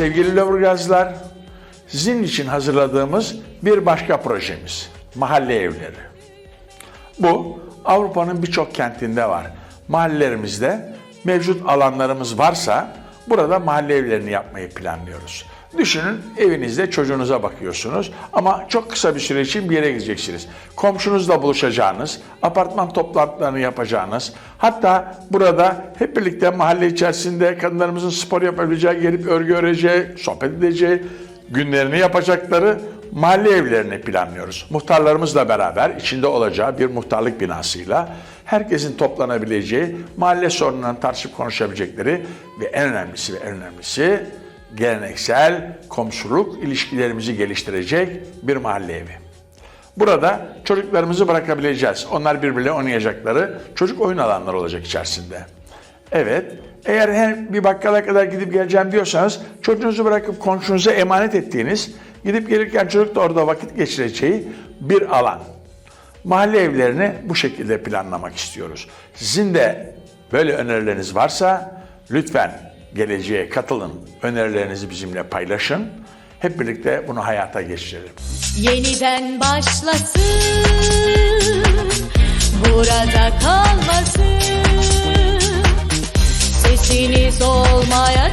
Sevgili Lüleburgazlılar, sizin için hazırladığımız bir başka projemiz, mahalle evleri. Bu Avrupa'nın birçok kentinde var. Mahallelerimizde mevcut alanlarımız varsa burada mahalle evlerini yapmayı planlıyoruz. Düşünün evinizde çocuğunuza bakıyorsunuz ama çok kısa bir süre için bir yere gideceksiniz. Komşunuzla buluşacağınız, apartman toplantılarını yapacağınız, hatta burada hep birlikte mahalle içerisinde kadınlarımızın spor yapabileceği, gelip örgü öreceği, sohbet edeceği, günlerini yapacakları mahalle evlerini planlıyoruz. Muhtarlarımızla beraber içinde olacağı bir muhtarlık binasıyla herkesin toplanabileceği, mahalle sorunlarını tartışıp konuşabilecekleri ve en önemlisi ve en önemlisi geleneksel komşuluk ilişkilerimizi geliştirecek bir mahalle evi. Burada çocuklarımızı bırakabileceğiz. Onlar birbirle oynayacakları çocuk oyun alanları olacak içerisinde. Evet, eğer her bir bakkala kadar gidip geleceğim diyorsanız çocuğunuzu bırakıp komşunuza emanet ettiğiniz, gidip gelirken çocuk da orada vakit geçireceği bir alan. Mahalle evlerini bu şekilde planlamak istiyoruz. Sizin de böyle önerileriniz varsa lütfen geleceğe katılın. Önerilerinizi bizimle paylaşın. Hep birlikte bunu hayata geçirelim. Yeniden başlasın Burada kalmasın Sesiniz olmaya